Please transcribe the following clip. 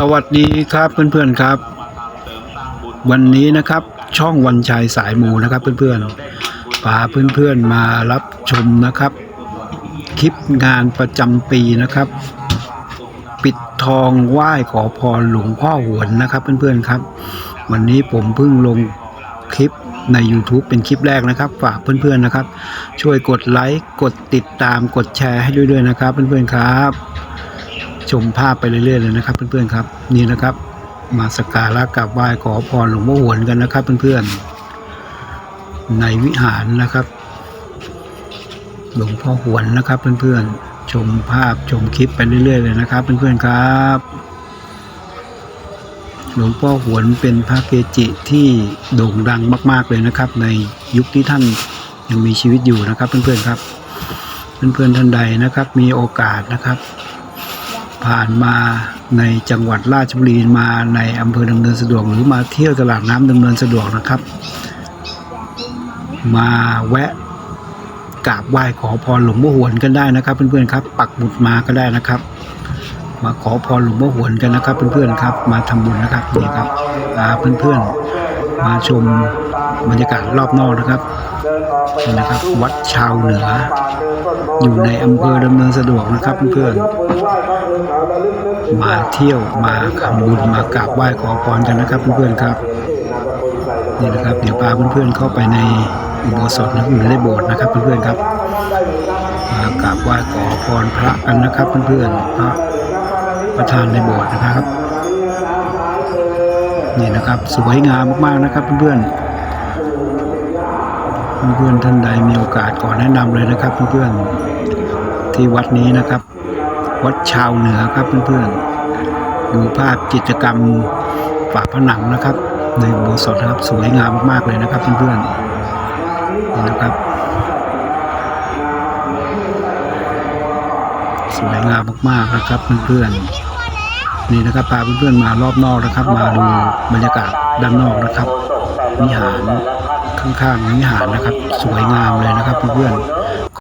สวัสดีครับเพื่อนๆครับ วันนี้นะครับช่องวันชัยสายมูนะครับเพื่อนๆพาเพื่อนๆมารับชมนะครับ คลิปงานประจำปีนะครับ ปิดทองไหว้ขอพรหลวงพ่อหวนนะครับเพื่อนๆครับ วันนี้ผมเพิ่งลงคลิปใน YouTube เป็นคลิปแรกนะครับ ฝากเพื่อนๆนะครับ ช่วยกดไลค์กดติดตามกดแชร์ให้ด้วยๆนะครับ เพื่อนๆครับ ชมภาพไปเรื่อยๆเลยนะครับ เพื่อนๆครับ นี่นะครับ มาสักการะกราบไหว้ขอพรหลวงพ่อหวนกันนะครับ เพื่อนๆในวิหารนะครับ หลวงพ่อหวนนะครับ เพื่อนๆชมภาพชมคลิปไปเรื่อยๆเลยนะครับ เพื่อนๆครับ หลวงพ่อหวนเป็นพระเกจิที่โด่งดังมาก ๆเลยนะครับ ในยุคที่ท่านยังมีชีวิตอยู่นะครับ เพื่อนๆครับ เพื่อนๆท่านใดนะครับ มีโอกาสนะครับ ผ่านมาในจังหวัดราชบุรีมาในอำเภอดำเนินสะดวกหรือมาเที่ยวตลาดน้ำดำเนินสะดวกนะครับ มาแวะกราบไหว้ขอพรหลวงพ่อหวนกันได้นะครับ เพื่อนๆครับ ปักหมุดมาก็ได้นะครับ มาขอพรหลวงพ่อหวนกันนะครับ เพื่อนๆครับ มาทำบุญนะครับนี่ครับเพื่อนๆ มาชมบรรยากาศรอบนอกนะครับนี่นะครับ วัดชาวเหนือ อยู่ในอำเภอดำเนินสะดวกนะครับเพื่อนๆมาเที่ยวมาทำบุญมากราบไหว้ขอพรกันนะครับเพื่อนๆครับนี่นะครับ เดี๋ยวพาเพื่อนๆเข้าไปในอุโบสถนะหรือในโบสถ์นะครับ เพื่อนๆครับมากราบไหว้ขอพรพระกันนะครับ เพื่อนๆพระประธานในโบสถ์นะครับ นี่นะครับสวยงามมากๆนะครับเพื่อนๆเพื่อนๆท่านใดมีโอกาสขอแนะนำเลยนะครับเพื่อนๆที่วัดนี้นะครับ วัดชาวเหนือครับเพื่อนๆดูภาพกิจกรรมฝาผนังนะครับ ในโบสถ์นะครับสวยงามมากๆเลยนะครับเพื่อนๆนี่นะครับสวยงามมากๆนะครับเพื่อนๆ นี่นะครับพาเพื่อนๆมารอบนอกนะครับ มาดูบรรยากาศด้านนอกนะครับวิหารข้างๆวิหารนะครับ สวยงามเลยนะครับเพื่อน